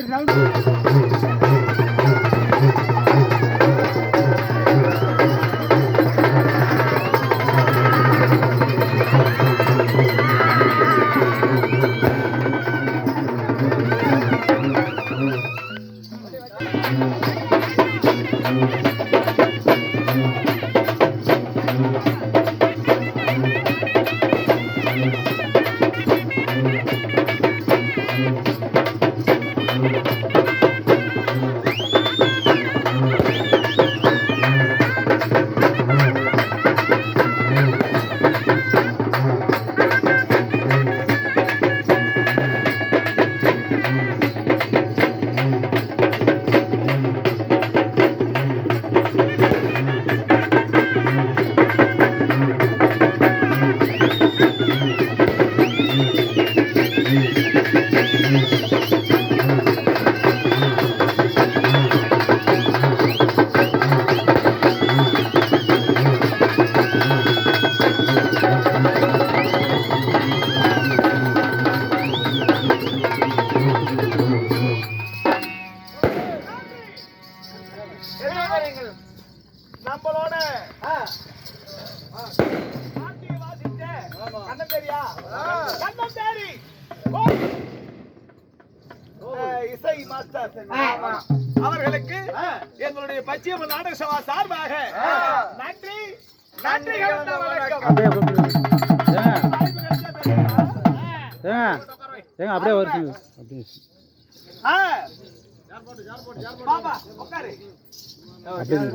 சரி ரவுண்டு அப்படின்னு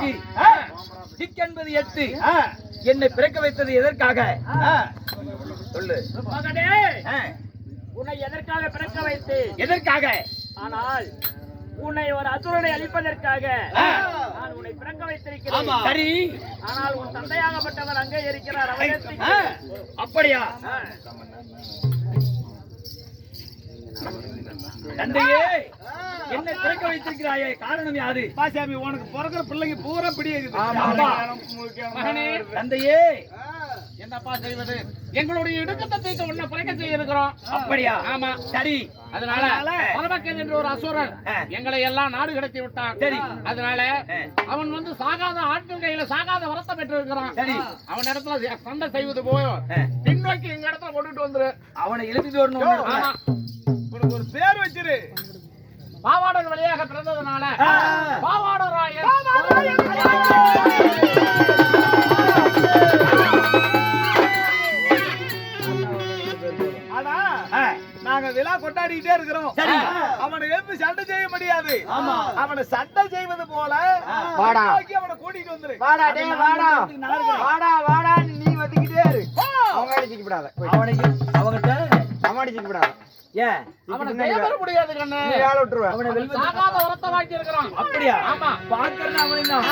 நான்கு திக் என்பது எட்டு என்னை பிறக்க வைத்தது எதற்காக? சொல்லு. உன்னை எதற்காக பிறக்க வைத்தேன்? எதற்காக? ஆனால் உன்னை ஒரு அசுரனை அழிப்பதற்காக. நான் உன்னை பிறக்க வைத்திருக்கிறேன். சரி. ஆனால் உன் தந்தையாகப்பட்டவர் அங்கே இருக்கிறார். அப்படியா? தந்தையே. என்னை பிறக்க வைத்திருக்கிறாயே? காரணம் யாரு? பாசாமி உனக்கு பிறக்கிற பிள்ளைங்க பூரா பிடிக்குது தந்தையே. என்னப்பா செய்வது? எங்களுடைய இடுக்கத்தை தீர்க்க உன்னை பிறக்க அப்படியா? ஆமா. சரி. அதனால பரமக்கன் என்ற ஒரு அசுரன். எங்களை எல்லாம் நாடு கடத்தி விட்டான். சரி. அதனால. அவன் வந்து சாகாத ஆட்கள் கையில சாகாத வரத்தை பெற்று இருக்கிறான் சரி. அவன் இடத்துல சண்டை செய்வது போய். பின்னோக்கி எங்க இடத்துல கொண்டுட்டு வந்துரு. அவனை எழுதிட்டு வரணும் ஒரு பேர் வச்சிரு. பாவாடல் வழியாக பிறந்ததுனால பாவாடராயர் நாங்க விழா கொண்டாடிட்டே இருக்கிறோம். அவனை எழுந்து சண்டை செய்ய முடியாது. அவனை சண்டை செய்வது போல அவனை கூட்டிட்டு வந்துரு. வாடா டே வாடா. வாடா வாடா நீ வந்துகிட்டே இரு. அவங்க அடிச்சுக்கப்படாத விடாத ஏன் அவனை கையபெற முடியாது கண்ணு நீ வேலை விட்டுருவேன் அவனை வெல்வது சாகாத வரத்தை வாக்கி இருக்கிறான் அப்படியா ஆமா. பாக்குறேன் அவனை தான்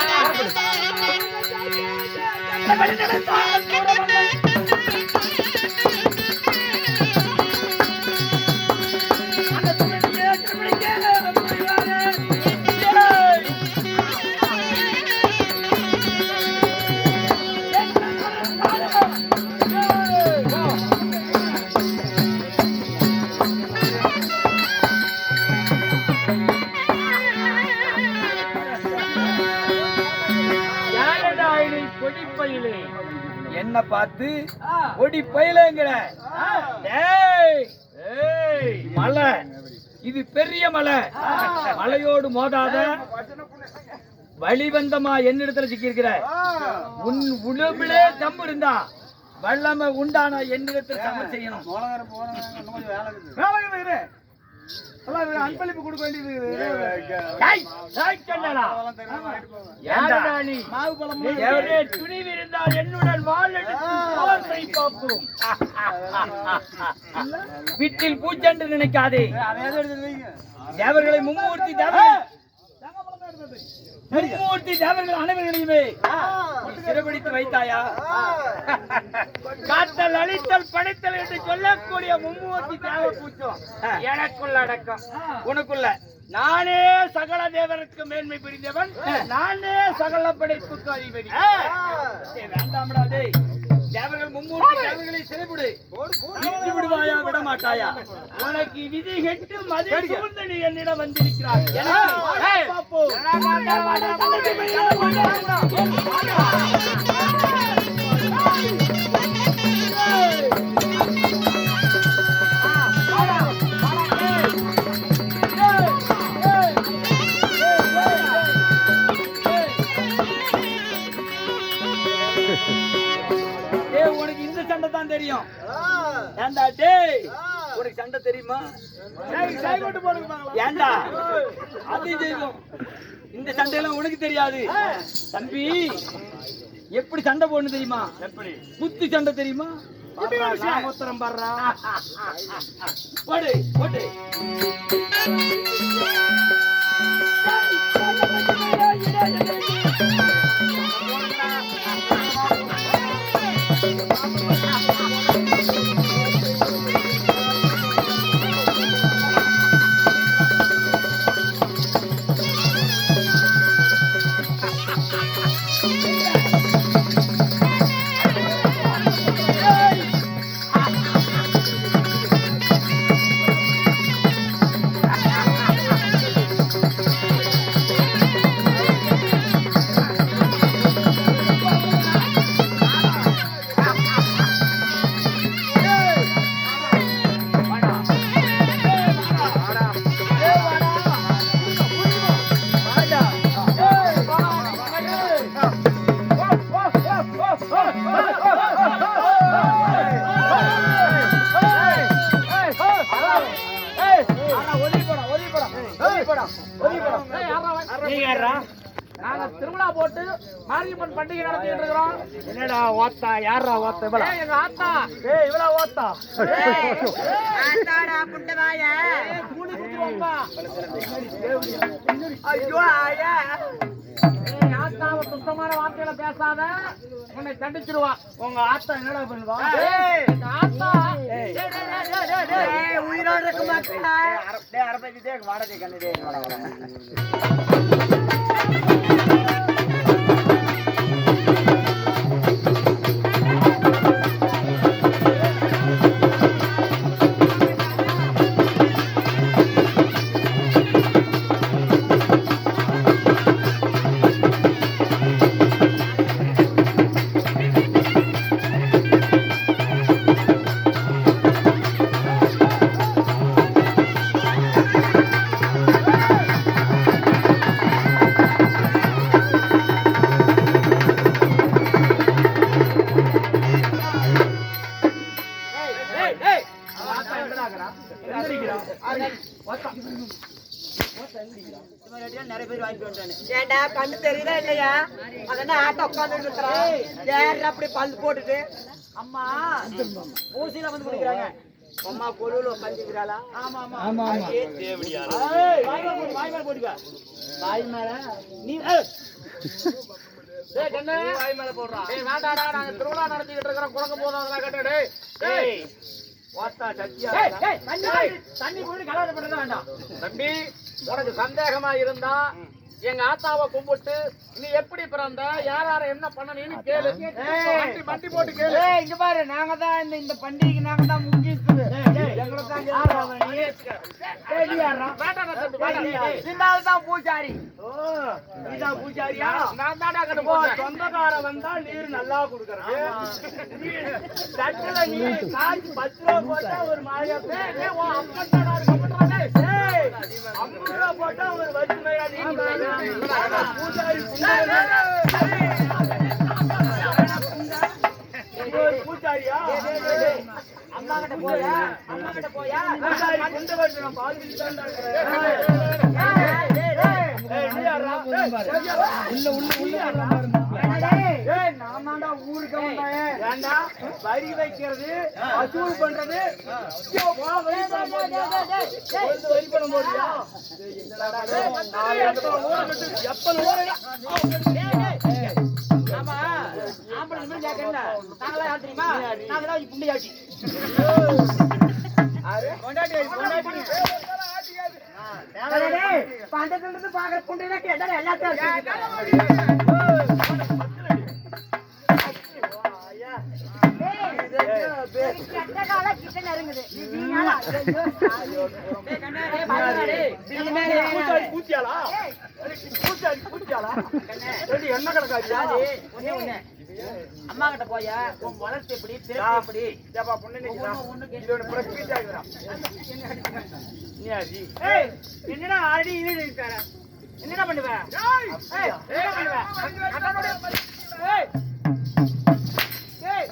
கொடிப்பயிலே என்ன பார்த்து? கொடி பயிலங்கிற மலை இது பெரிய மலை மலையோடு மோதாத வழிவந்தமா என்னிடத்துல சிக்கியிருக்கிற. உன் உடம்பிலே தம்பு இருந்தா வல்லமை உண்டான என்னிடத்தில் சம செய்யணும். அன்பளிப்பு கொடுக்க வேண்டியது துணிவு இருந்தால் என்னுடன். வீட்டில் பூச்சென்று நினைக்காதே. தேவர்களை மும்மூர்த்தி தேவர்கள் மும்மூர்த்தி தேவர்கள் அனைவர்களையுமே சிறப்பிடித்து வைத்தாயா? காத்தல் அழித்தல் படைத்தல் என்று சொல்லக்கூடிய மும்மூர்த்தி தேவ பூச்சம் எனக்குள்ள அடக்கம். உனக்குள்ள. நானே சகல தேவருக்கு மேன்மை புரிந்தவன். நானே சகல படைப்புக்கு அதிபதி. வேண்டாம்டா டேய். தேவர்கள் மும்மூர்த்தி தேவர்களை சிறைபிடு விட்டு விடுவாயா விட மாட்டாயா உனக்கு விதி கெட்டு மதி சூழ்ந்து நீ என்னிடம் வந்திருக்கிறாய். பார்ப்போம். தெரியுமா. ஏண்டா அது தெரியும் இந்த சண்டையெல்லாம் உனக்கு தெரியாது தம்பி எப்படி சண்டை போடணும் தெரியுமா எப்படி குத்து சண்டை தெரியுமா உத்தரம் பாடுறா போடு போடு யாரா ஓத்த இவளா? ஏய், எங்க ஆத்தா. ஏய் இவளா ஓத்தா கூலி குத்துவாப்பா ஐயோ ஆயா. ஏய், ஆத்தாவை சுத்தமான வார்த்தையில பேசாத. உன்னை தண்டிச்சிருவா. உங்க ஆத்தா என்னடா பண்ணுவா? ஆத்தா. உயிரோட இருக்க மாட்டேன் வாடகை கண்ணு நிறைய பேர் வாங்கிட்டு வந்துட்டானு ஏண்டா கண்ணு தெரியுதா இல்லையா? அதெல்லாம் ஆட்டை உட்காந்துட்டு இருக்கிறான் ஏற அப்படி பல்லு போட்டுட்டு? அம்மா ஊசியில வந்து குடிக்கிறாங்க அம்மா பொருள் உட்காந்துக்கிறாளா ஆமா ஆமா. ஆமா வாய் மேல போட்டுக்க. வாய் மேல? நீ வாய் மேல போடுறான் வேண்டாடா நாங்க திருவிழா நடத்திக்கிட்டு இருக்கிறோம். குழந்தை போதும் அதெல்லாம் கேட்டு தண்ணி கலவரம் பண்ண வேண்டாம். தம்பி உனக்கு சந்தேகமா இருந்தா எங்க ஆத்தாவை கும்பிட்டு நீ எப்படி பிறந்த யார் யார என்ன பண்ணனு கேளு. மண்டி போட்டு கேளு. இங்க பாரு நாங்க தான் இந்த பண்டிகைக்கு நாங்க தான் எங்களை தான் பூஜாரி. பூஜாரியா நான் தாடா கட்டு ஓ, போட்டேன் சொந்தக்காரன் வந்தா நீர் நல்லா கொடுக்கறது தட்டுல நீ காசு பத்து ரூபா போட்டா ஒரு மாதிரியா ஐம்பது ரூபா போட்டா ஒரு வச்சுமையா பூஜாரி பூஜாரியா? அம்மா கிட்ட போயா அம்மா கிட்ட போயா நான் பால் வரி வைக்கிறது வசூல் பண்றது வரி வந்து வரி பண்ண எப்ப ஆம்பளை மாதிரி கேட்கல நாங்களா யார் தெரியுமா இருந்து பாக்குற எல்லாத்தையும் என்ன ஒண்ணு அம்மா கிட்ட போயா உன் வளர்ச்சி எப்படி பேச்சு எப்படி? ஏப்பா பொண்ணு இருக்குடா என்னடா ஆல்ரெடி இது இருக்கார? என்னடா பண்ணுவ? ஏய் என்ன பண்ணுவ? அண்ணனுடைய ஏய். ஏய்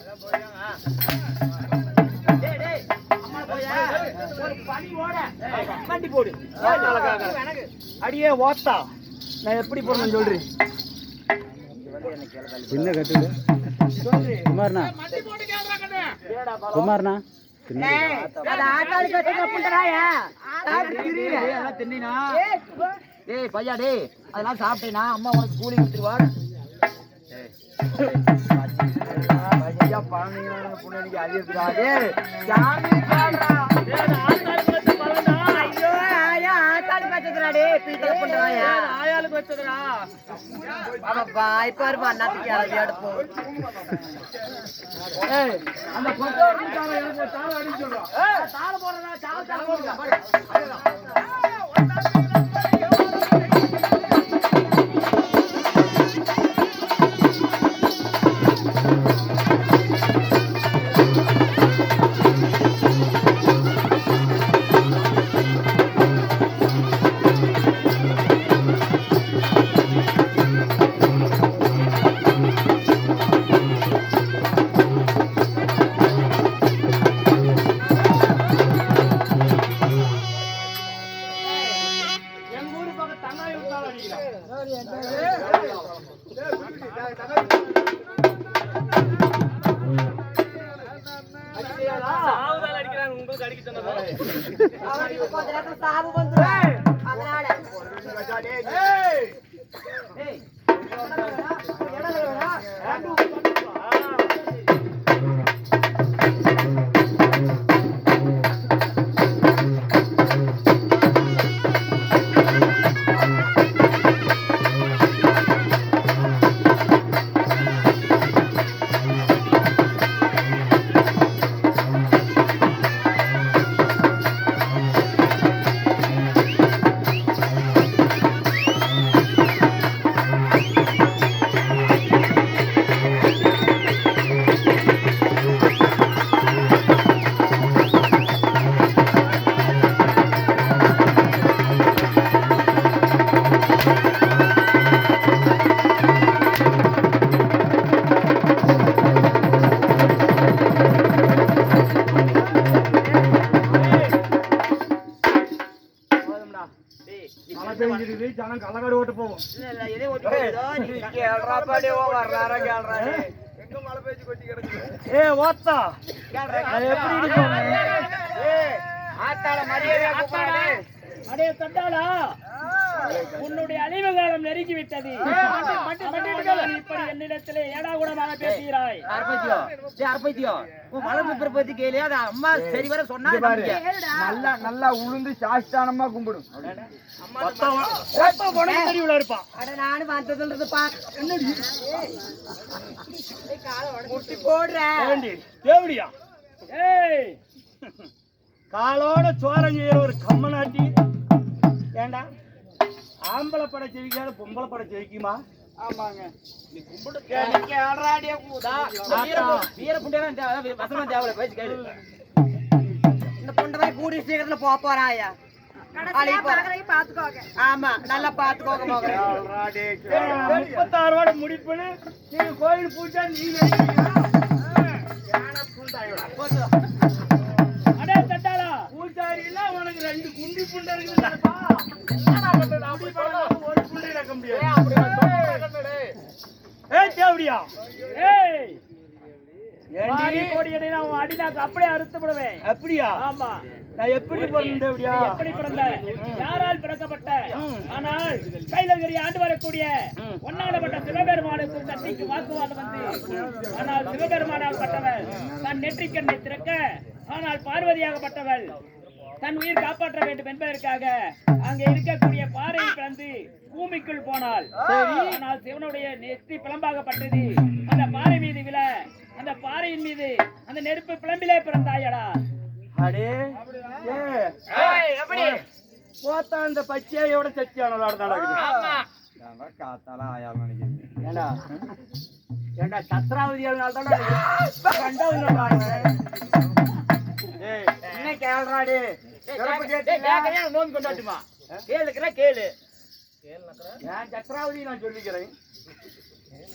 டேய் டேய் அம்மா போயா? ஒரு பனி ஓட. வண்டி போடு. அடியே ஓத்தா. நான் எப்படி போறேன்னு சொல்றேன் சின்ன கட்டு குமார்ண்ணா குமார்ண்ணா ஏய் டேய் பையா அதெல்லாம் சாப்பிட்டேனா அம்மா உனக்கு கூலி கொடுத்துருவா ஐயா பாவீங்களா பொண்ணு கட்டுறா டேய் பீட்டர் புண்டராயா ஆயாளுக்கு வச்சதுடா பாப்பா பாருப்பா அண்ணாத்துக்கு யாராவது எடுப்போம். ஏய் அந்த கொத்தோடு தாள எனக்கு தாள அடிச்சு சொல்றான் ஏய் தாள போடுறா தாள தாள போடுறா. சாவுதால அடிக்கிறாங்க உங்களுக்கு அடிக்க சொன்னது சாவு அதனால ஏய் ஏய் ஏ ஓத்தா அது எப்படி இருக்கும் ஆத்தால மரியாதையா கூப்பிடாதே அடே தட்டாளா உன்னுடைய அழிவு காலம் நெருங்கி விட்டது அதனால்தான் இப்படி என்னிடத்திலே ஏடாகுடமாக பேசுகிறாய். இங்க பாரு. நல்லா நல்லா உளுந்து சாஸ்தானமா கும்பிடும். இருப்பான் ஏண்டி? தேவடியா? ஏய். காலோட சோரம் செய்யற ஒரு கம்மநாட்டி ஏண்டா? ஆம்பளை படம் ஜெயிக்காத பொம்பளை படம் ஜெயிக்குமா? ஆமாங்க. இந்த பொண்டவை கூடி சீக்கிரத்துல போக போறாயா ஆமா நல்லா பாத்துக்கோங்க முப்பத்தாறு ரூபாய் முடிப்புன்னு நீங்க கோயில் பூஜா நீங்க பூஜாரி எல்லாம் உனக்கு ரெண்டு குண்டி புண்டை அப்படியே அறுத்து விடுவேன் அப்படியா ஆமா. நான் எப்படி பிறந்தேன் தேவடியா? நீ எப்படி பிறந்த? யாரால் பிறக்கப்பட்ட? ஆனால் கைலகிரி ஆண்டு வரக்கூடிய ஒன்னாடப்பட்ட சிவபெருமானுக்கு தட்டிக்கு வாக்குவாதம் வந்து. ஆனால் சிவபெருமானால் பட்டவள். தன் நெற்றிக்கண்ணை திறக்க ஆனால் பார்வதியாகப்பட்டவள். தன் உயிர் காப்பாற்ற வேண்டும் என்பதற்காக அங்கே இருக்கக்கூடிய பாறையை பிளந்து பூமிக்குள் போனாள். ஆனால் சிவனுடைய நெற்றி பிளம்பாகப்பட்டது. அந்த பாறை மீது விழ அந்த பாறையின் மீது அந்த நெருப்பு பிளம்பிலே பிறந்தாயடா. அடே போத்தா அந்த பச்சையோட சச்சியான நடக்குது காத்தால ஆயால் நினைக்கிறேன். ஏண்டா? ஏண்டா சத்ராவதி நாள் தான் ரெண்டாவது கேள்றாடி. நோன் கொண்டாட்டுமா? கேளுக்கிற கேளு. நான் சத்ராவதி நான் சொல்லிக்கிறேன்?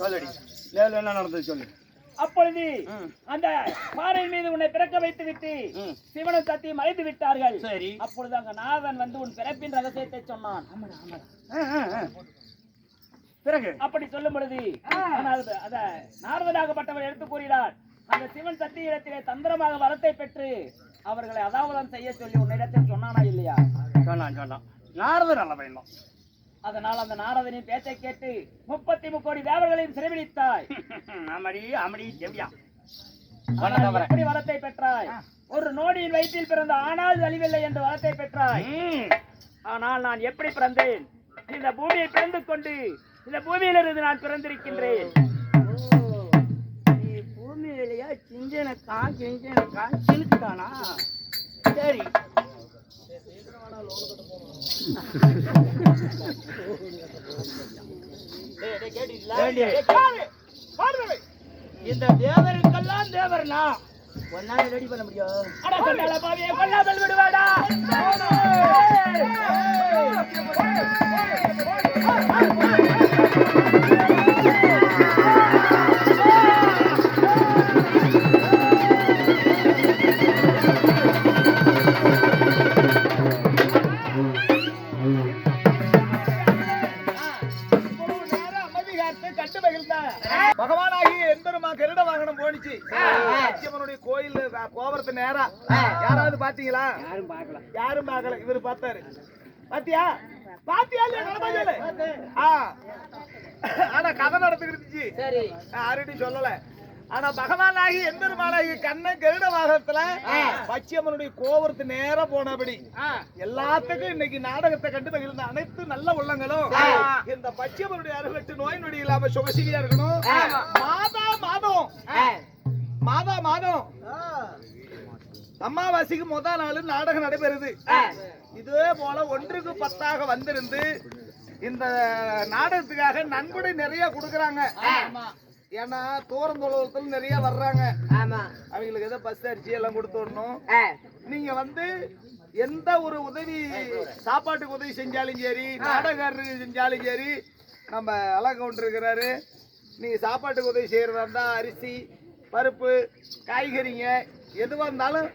சொல்லடி. லேல என்ன நடந்தது சொல்லு. அப்பொழுது அந்த பாறை மீது உன்னை பிறக்க வைத்து விட்டு சிவனும் சத்தியும் மறைத்து விட்டார்கள். சரி. அப்பொழுது அங்க நாதன் வந்து உன் பிறப்பின் ரகசியத்தை சொன்னான். பிறகு? அப்படி சொல்லும் பொழுது ஆனால் அத நாரதனாகப்பட்டவர் எடுத்து கூறினார். அந்த சிவன் சக்தி இடத்திலே தந்திரமாக வரத்தை பெற்று அவர்களை அதாவதம் செய்ய சொல்லி உன்னிடத்தில் சொன்னானா இல்லையா? சொன்னான் சொன்னான். நாரதர் நல்ல பையன் அதனால் அந்த நாரதனின் பேச்சை கேட்டு முப்பத்தி முக்கோடி தேவர்களையும் சிறைபிடித்தாய். அமடி அமடி செவ்யா எப்படி வரத்தை பெற்றாய்? ஒரு நோடியின் வயிற்றில் பிறந்த ஆனால் அழிவில்லை என்று வரத்தை பெற்றாய். ஆனால் நான் எப்படி பிறந்தேன்? இந்த பூமியை பிறந்து கொண்டு இந்த பூமியிலிருந்து நான் பிறந்திருக்கின்றேன். பூமியிலேயே சிஞ்சனக்கா சிஞ்சனக்கா சிலுக்குதானா சரி? இந்த தேவருக்கெல்லாம் தேவர்னா ஒன்னால ரெடி பண்ண முடியும் அட சண்டாள பாவியை கொல்லாமல் விடுவாடா பார்த்தாரு. பாத்தியா? பாத்தியா இல்லையா? ஆனா கதை நடந்துக்கிட்டு யார்கிட்டயும் சொல்லல. ஆனா பகவானாகி எம்பெருமானாகி கண்ணன் கருட வாகனத்துல பச்சையம்மனுடைய கோபுரத்து நேரா போனபடி. எல்லாத்துக்கும் இன்னைக்கு நாடகத்தை கண்டு மகிழ்ந்த அனைத்து நல்ல உள்ளங்களும் இந்த பச்சையம்மனுடைய அருகட்டு நோய் நொடி இல்லாம சுகசிலியா இருக்கணும். மாதா மாதம். மாதா மாதம். அமாவாசைக்கு முதல் நாள் நாடகம் நடைபெறுது. இதே போல ஒன்றுக்கு பத்தாக வந்திருந்து இந்த நாடகத்துக்காக நன்கொடை நிறைய கொடுக்கறாங்க. ஏன்னா தூரம் தொலைவில் நிறைய வர்றாங்க. அவங்களுக்கு ஏதோ பஸ் அரிசி எல்லாம் கொடுத்து விடணும். ஆ, நீங்க வந்து எந்த ஒரு உதவி சாப்பாட்டுக்கு உதவி செஞ்சாலும் சரி நாடகாரருக்கு செஞ்சாலும் சரி நம்ம அழகவுண்டர் இருக்கிறாரு நீங்க சாப்பாட்டுக்கு உதவி செய்யறதா இருந்தா அரிசி பருப்பு காய்கறிங்க எதுவா இருந்தாலும்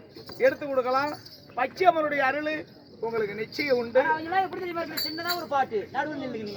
எடுத்து கொடுக்கலாம். பச்சையம்மனுடைய அருள் உங்களுக்கு நிச்சயம் உண்டு? சின்னதா ஒரு பாட்டு. நடுவில் நில்லுங்க